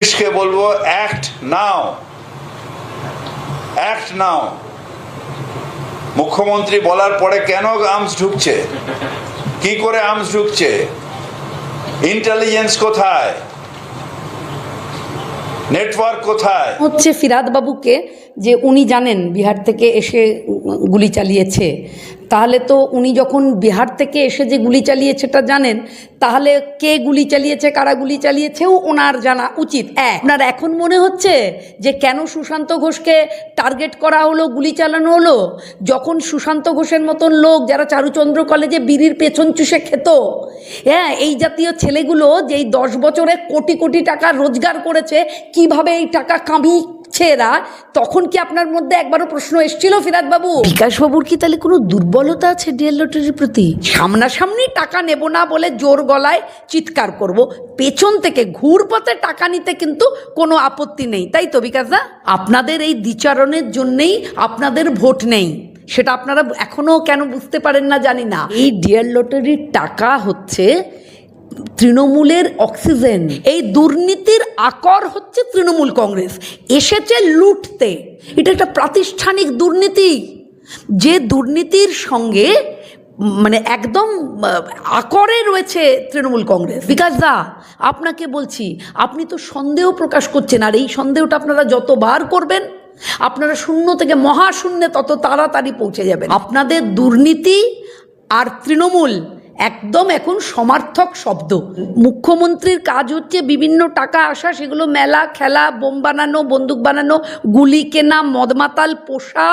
পুলিশকে বলব অ্যাক্ট নাও অ্যাক্ট নাও মুখ্যমন্ত্রী বলার পরে কেন আর্মস ঢুকছে? কি করে আর্মস ঢুকছে? ইন্টেলিজেন্স কোথায়? নেটওয়ার্ক কোথায়? হচ্ছে ফিরাদ বাবুকে যে উনি জানেন বিহার থেকে এসে গুলি চালিয়েছে। তাহলে তো উনি যখন বিহার থেকে এসে যে গুলি চালিয়েছে চালিয়েছেটা জানেন তাহলে কে গুলি চালিয়েছে কারা গুলি চালিয়েছেও ওনার জানা উচিত। এক। আপনার এখন মনে হচ্ছে যে কেন সুশান্ত ঘোষকে টার্গেট করা হলো গুলি চালানো হলো? যখন সুশান্ত ঘোষের মতন লোক যারা চারুচন্দ্র কলেজে বিড়ির পেছন চুষে খেত হ্যাঁ এই জাতীয় ছেলেগুলো যেই দশ বছরে কোটি কোটি টাকা রোজগার করেছে কীভাবে এই টাকা কামিয়েছে এরা তখন কি আপনার মধ্যে একবারও প্রশ্ন এসেছিল ফিরাদ বাবু? বিকাশ বাবুর কি তাহলে কোনো দুর্বলতা আছে ডিএল লটারির প্রতি? সামনাসামনি টাকা নেব না বলে জোর গলায় চিৎকার করব। পেছন থেকে ঘুর পথে টাকা নিতে কিন্তু কোনো আপত্তি নেই তাই তো বিকাশ দা? আপনাদের এই দ্বিচারণের জন্যেই আপনাদের ভোট নেই। সেটা আপনারা এখনও কেন বুঝতে পারেন না জানি না। এই ডিয়ার লটারির টাকা হচ্ছে তৃণমূলের অক্সিজেন। এই দুর্নীতির আকর হচ্ছে তৃণমূল কংগ্রেস। এসেছে লুটতে। এটা একটা প্রাতিষ্ঠানিক দুর্নীতি। যে দুর্নীতির সঙ্গে মানে একদম আকরে রয়েছে তৃণমূল কংগ্রেস। বিকাশ দা, আপনাকে বলছি, আপনি তো সন্দেহ প্রকাশ করছেন, আর এই সন্দেহটা আপনারা যতবার করবেন, আপনারা শূন্য থেকে মহাশূন্যে তত তাড়াতাড়ি পৌঁছে যাবেন। আপনাদের দুর্নীতি আর তৃণমূল একদম এখন সমার্থক শব্দ। মুখ্যমন্ত্রীর কাজ হচ্ছে বিভিন্ন টাকা আসা, সেগুলো মেলা, খেলা, বোম বানানো, বন্দুক বানানো, গুলি কেনা মদমাতাল পোষা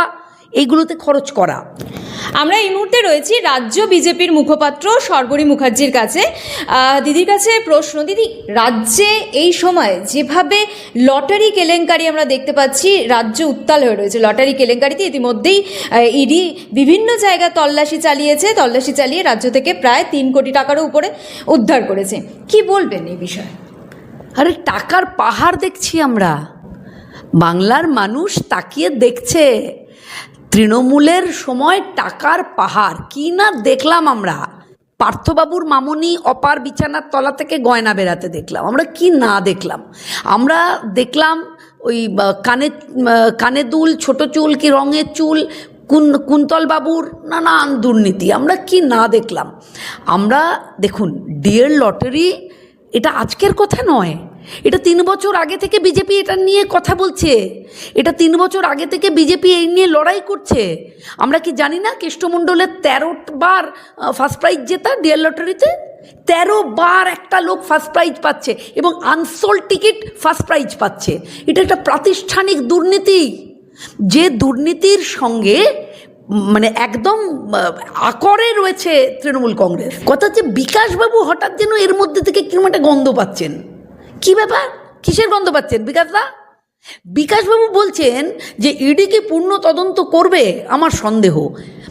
এইগুলোতে খরচ করা। আমরা এই মুহূর্তে রয়েছি রাজ্য বিজেপির মুখপাত্র সর্বরী মুখার্জির কাছে। দিদির কাছে প্রশ্ন, দিদি, রাজ্যে এই সময় যেভাবে লটারি কেলেঙ্কারি আমরা দেখতে পাচ্ছি, রাজ্য উত্তাল হয়ে রয়েছে। লটারি কেলেঙ্কারিতে ইতিমধ্যেই ইডি বিভিন্ন জায়গায় তল্লাশি চালিয়েছে। তল্লাশি চালিয়ে রাজ্য থেকে প্রায় তিন কোটি টাকারও উপরে উদ্ধার করেছে। কি বলবেন এই বিষয়ে? আরে, টাকার পাহাড় দেখছি আমরা। বাংলার মানুষ তাকিয়ে দেখছে। তৃণমূলের সময় টাকার পাহাড়। কি না দেখলাম আমরা? পার্থবাবুর মামনি অপার বিছানার তলা থেকে গয়না বেরাতে দেখলাম। আমরা কি না দেখলাম? আমরা দেখলাম ওই কানে কানে দুল, ছোট চুল কি রঙের চুল, কুন, কুন্তলবাবুর নানান দুর্নীতি। আমরা কি না দেখলাম? আমরা দেখুন ডিয়ার লটারি এটা আজকের কথা নয়। এটা তিন বছর আগে থেকে বিজেপি এটা নিয়ে কথা বলছে। এটা তিন বছর আগে থেকে বিজেপি এই নিয়ে লড়াই করছে। আমরা কি জানি না কেষ্টমণ্ডলের তেরো বার ফার্স্ট প্রাইজ জেতা ডিয়ার লটারিতে তেরো বার একটা লোক ফার্স্ট প্রাইজ পাচ্ছে এবং আনসোল টিকিট ফার্স্ট প্রাইজ পাচ্ছে। এটা একটা প্রাতিষ্ঠানিক দুর্নীতি। যে দুর্নীতির সঙ্গে মানে একদম আকরে রয়েছে তৃণমূল কংগ্রেস। কথা হচ্ছে বিকাশবাবু হঠাৎ যেন এর মধ্যে থেকে কীরকম একটা গন্ধ পাচ্ছেন। কি ব্যাপার? কিসের গন্ধ পাচ্ছেন, বিকাশদা? বিকাশবাবু বলছেন যে ইডি কি পূর্ণ তদন্ত করবে? আমার সন্দেহ।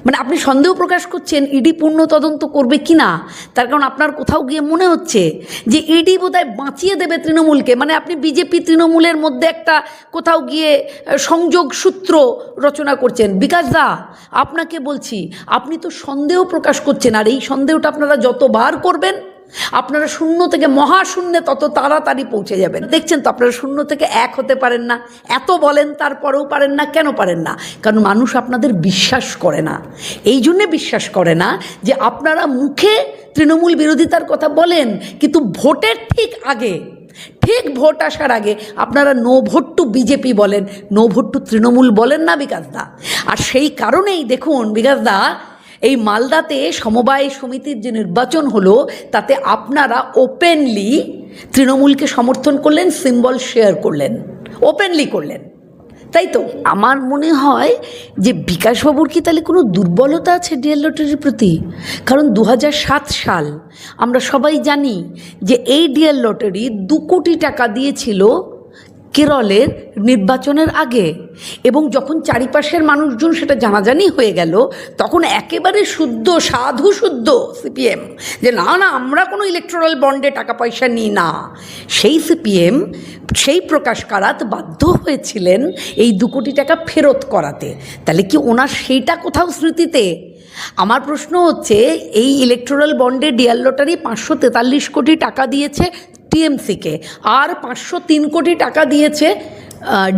মানে আপনি সন্দেহ প্রকাশ করছেন ইডি পূর্ণ তদন্ত করবে কি না তার কারণ আপনার কোথাও গিয়ে মনে হচ্ছে যে ইডি বোধহয় বাঁচিয়ে দেবে তৃণমূলকে। মানে আপনি বিজেপি তৃণমূলের মধ্যে একটা কোথাও গিয়ে সংযোগ সূত্র রচনা করছেন। বিকাশ দা আপনাকে বলছি, আপনি তো সন্দেহ প্রকাশ করছেন। আর এই সন্দেহটা আপনারা যতবার করবেন আপনারা শূন্য থেকে মহাশূন্যে তত তাড়াতাড়ি পৌঁছে যাবেন। দেখছেন তো, আপনারা শূন্য থেকে এক হতে পারেন না। এত বলেন, তারপরেও পারেন না, কেন পারেন না? কারণ মানুষ আপনাদের বিশ্বাস করে না। এই জন্যে বিশ্বাস করে না যে আপনারা মুখে তৃণমূল বিরোধিতার কথা বলেন, কিন্তু ভোটের ঠিক আগে, ঠিক ভোট আসার আগে আপনারা নো ভোট টু বিজেপি বলেন, নো ভোট টু তৃণমূল বলেন না বিকাশ দা। আর সেই কারণেই দেখুন বিকাশ দা এই মালদাতে সমবায় সমিতির যে নির্বাচন হলো, তাতে আপনারা ওপেনলি তৃণমূলকে সমর্থন করলেন সিম্বল শেয়ার করলেন ওপেনলি করলেন। তাই তো? আমার মনে হয় যে বিকাশবাবুর কি তাহলে কোনো দুর্বলতা আছে ডিএল লটারির প্রতি? কারণ দু হাজার সাত সাল আমরা সবাই জানি যে এই ডিএল লটারি দু কোটি টাকা দিয়েছিল কেরলের নির্বাচনের আগে এবং যখন চারিপাশের মানুষজন সেটা জানাজানি হয়ে গেল, তখন একেবারে শুদ্ধ, সাধু শুদ্ধ সিপিএম যে, না না, আমরা কোনো ইলেকট্রাল বন্ডে টাকা পয়সা নিই না। সেই সিপিএম সেই প্রকাশ কারাত বাধ্য হয়েছিলেন এই দু কোটি টাকা ফেরত করাতে। তাহলে কি ওনার সেইটা কোথাও স্মৃতিতে? আমার প্রশ্ন হচ্ছে, এই ইলেকট্রাল বন্ডে ডিয়াল লটারি পাঁচশো তেতাল্লিশ কোটি টাকা দিয়েছে টিএমসিকে, আর পাঁচশো তিন কোটি টাকা দিয়েছে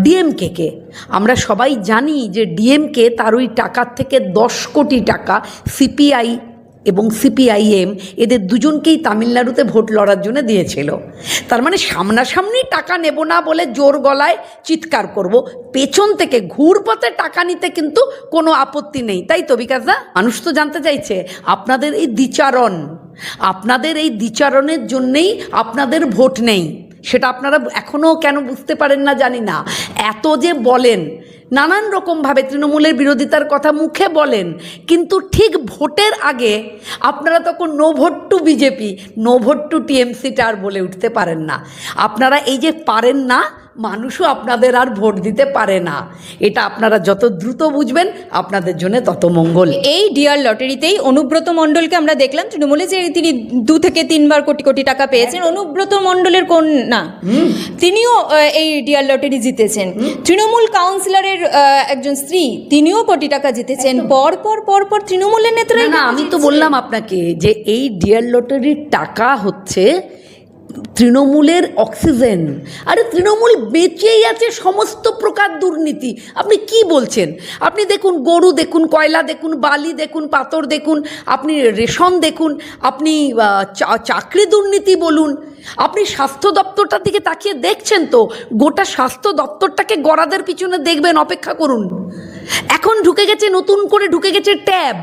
ডিএমকেকে আমরা সবাই জানি যে ডিএমকে তার ওই টাকার থেকে দশ কোটি টাকা সিপিআই এবং সিপিআইএম এদের দুজনকেই তামিলনাড়ুতে ভোট লড়ার জন্য দিয়েছিল। তার মানে সামনাসামনি টাকা নেব না বলে জোর গলায় চিৎকার করব। পেছন থেকে ঘুরপথে টাকা নিতে কিন্তু কোনো আপত্তি নেই, তাই তো বিকাশদা মানুষ তো জানতে চাইছে, আপনাদের এই দ্বিচারণ আপনাদের এই দ্বিচারণের জন্যেই আপনাদের ভোট নেই। সেটা আপনারা এখনও কেন বুঝতে পারেন না জানি না। এত যে বলেন, নানান রকমভাবে তৃণমূলের বিরোধিতার কথা মুখে বলেন, কিন্তু ঠিক ভোটের আগে আপনারা তখন no vote to BJP, no vote to টিএমসিটা আর বলে উঠতে পারেন না। আপনারা এই যে পারেন না মানুষও আপনাদের আর ভোট দিতে পারে না। এটা আপনারা যত দ্রুত বুঝবেন আপনাদের জন্য তত মঙ্গল। এই ডিয়ার লটারিতেই অনুব্রত মণ্ডলকে আমরা দেখলাম তৃণমূলে যে তিনি দু থেকে তিনবার কোটি কোটি টাকা পেয়েছেন অনুব্রত মণ্ডলের কোন না তিনিও এই ডিয়ার লটারি জিতেছেন। তৃণমূল কাউন্সিলরের একজন স্ত্রী তিনিও কোটি টাকা জিতেছেন। পর পর পর পর তৃণমূলের নেতারা না না আমি তো বললাম আপনাকে যে এই ডিয়ার লটারির টাকা হচ্ছে তৃণমূলের অক্সিজেন। আরে তৃণমূল বেঁচেই আছে সমস্ত প্রকার দুর্নীতি। আপনি কি বলছেন? আপনি দেখুন গরু, দেখুন কয়লা, দেখুন বালি, দেখুন পাথর, দেখুন আপনি রেশন দেখুন আপনি চাকরি দুর্নীতি বলুন। আপনি স্বাস্থ্য দপ্তরটার দিকে তাকিয়ে দেখছেন তো? গোটা স্বাস্থ্য দপ্তরটাকে গড়াদের পিছনে দেখবেন, অপেক্ষা করুন। এখন ঢুকে গেছে, নতুন করে ঢুকে গেছে ট্যাব।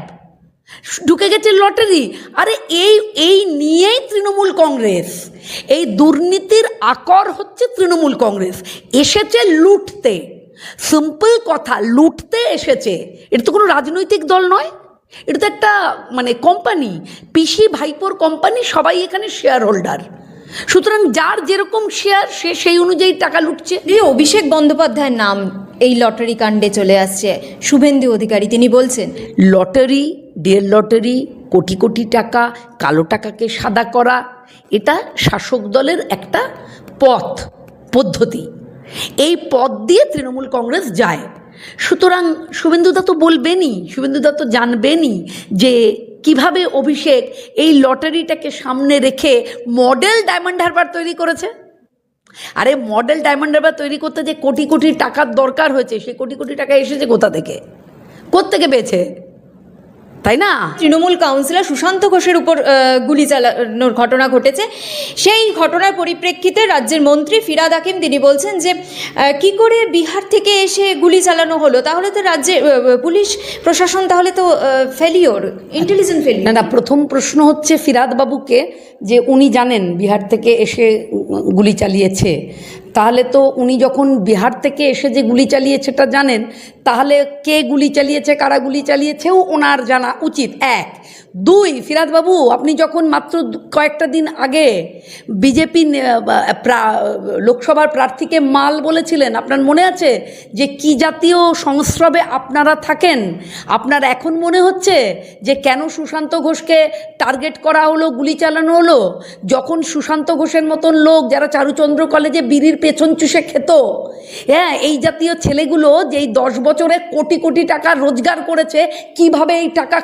ঢুকে গেছে লটারি। আরে এই এই নিয়েই তৃণমূল কংগ্রেস। এই দুর্নীতির আকর হচ্ছে তৃণমূল কংগ্রেস। এসেছে লুটতে। সিম্পল কথা লুটতে এসেছে। এটা তো কোনো রাজনৈতিক দল নয়। এটা তো একটা মানে কোম্পানি পিসি ভাইপোর কোম্পানি সবাই এখানে শেয়ার হোল্ডার সুতরাং যার যেরকম শেয়ার সে সেই অনুযায়ী টাকা লুটছে। যে অভিষেক বন্দ্যোপাধ্যায়ের নাম এই লটারি কাণ্ডে চলে আসছে শুভেন্দু অধিকারী তিনি বলছেন lottery DL lottery, crore crore টাকা, কালো টাকাকে সাদা করা, এটা শাসক দলের একটা পথ, পদ্ধতি। এই পথ দিয়ে তৃণমূল কংগ্রেস যায়। সুতরাং শুভেন্দুদা তো বলবেনই শুভেন্দুদা তো জানবেনই যে কীভাবে অভিষেক এই লটারিটাকে সামনে রেখে মডেল ডায়মন্ড হারবার তৈরি করেছে। আরে মডেল ডায়মন্ড হারবার তৈরি করতে যে কোটি কোটি টাকার দরকার হয়েছে সেই কোটি কোটি টাকা এসেছে কোথা থেকে? কোত্থেকে পেয়েছে? তাই না? তৃণমূল কাউন্সিলর সুশান্ত ঘোষের উপর গুলি চালানোর ঘটনা ঘটেছে। সেই ঘটনার পরিপ্রেক্ষিতে রাজ্যের মন্ত্রী ফিরাদ হাকিম তিনি বলছেন যে কি করে বিহার থেকে এসে গুলি চালানো হলো? তাহলে তো রাজ্যে পুলিশ প্রশাসন তাহলে তো ফেলিওর ইন্টেলিজেন্ট না ফেলিওর না প্রথম প্রশ্ন হচ্ছে ফিরাদ বাবুকে যে উনি জানেন বিহার থেকে এসে গুলি চালিয়েছে। তাহলে তো উনি যখন বিহার থেকে এসে যে গুলি চালিয়েছে চালিয়েছেটা জানেন, তাহলে কে গুলি চালিয়েছে, কারা গুলি চালিয়েছেও ওনার জানা উচিত, এক। দুই, ফিরাদ বাবু, আপনি যখন মাত্র কয়েকটা দিন আগে বিজেপি লোকসভার প্রার্থীকে মাল বলেছিলেন, আপনার মনে আছে যে কি জাতীয় সংস্রবে আপনারা থাকেন? আপনার এখন মনে হচ্ছে যে কেন সুশান্ত ঘোষকে টার্গেট করা হলো, গুলি চালানো হলো? যখন সুশান্ত ঘোষের মতন লোক যারা চারুচন্দ্র কলেজে বিড়ির পেছন চুষে খেত হ্যাঁ এই জাতীয় ছেলেগুলো যেই দশ বছরে কোটি কোটি টাকা রোজগার করেছে, কীভাবে এই টাকা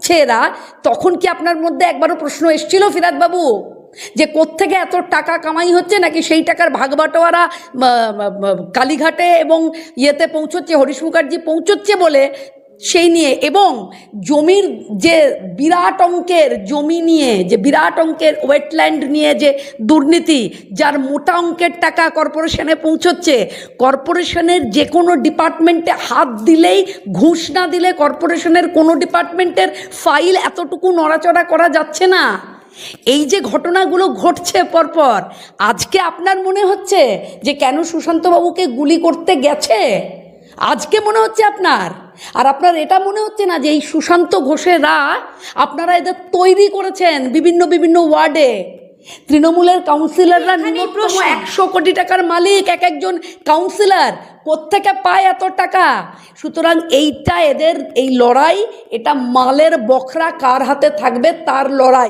কামিয়েছে এরা তখন কি আপনার মধ্যে একবারও প্রশ্ন এসছিল ফিরাদবাবু? যে কোত্থেকে এত টাকা কামাই হচ্ছে নাকি সেই টাকার ভাগ বাটোয়ারা আহ, আহ, কালীঘাটে এবং ইয়েতে পৌঁছচ্ছে হরিশ মুখার্জি পৌঁছচ্ছে বলে সেই নিয়ে এবং জমির যে বিরাট অঙ্কের জমি নিয়ে, যে বিরাট অঙ্কের ওয়েটল্যান্ড নিয়ে যে দুর্নীতি, যার মোটা অঙ্কের টাকা কর্পোরেশনে পৌঁছচ্ছে কর্পোরেশনের যে কোনো ডিপার্টমেন্টে হাত দিলেই, ঘুষ না দিলে কর্পোরেশনের কোনো ডিপার্টমেন্টের ফাইল এতটুকু নড়াচড়া করা যাচ্ছে না। এই যে ঘটনাগুলো ঘটছে পরপর, আজকে আপনার মনে হচ্ছে যে কেন সুশান্তবাবুকে গুলি করতে গেছে? আজকে মনে হচ্ছে আপনার? আর আপনার এটা মনে হচ্ছে না যে এই সুশান্ত ঘোষেরা আপনারা এদের তৈরি করেছেন বিভিন্ন বিভিন্ন ওয়ার্ডে? তৃণমূলের কাউন্সিলররা ন্যূনতম একশো কোটি টাকার মালিক এক একজন কাউন্সিলর। কোথেকে পায় এত টাকা? সুতরাং এইটা এদের এই লড়াই এটা মালের বখরা কার হাতে থাকবে তার লড়াই।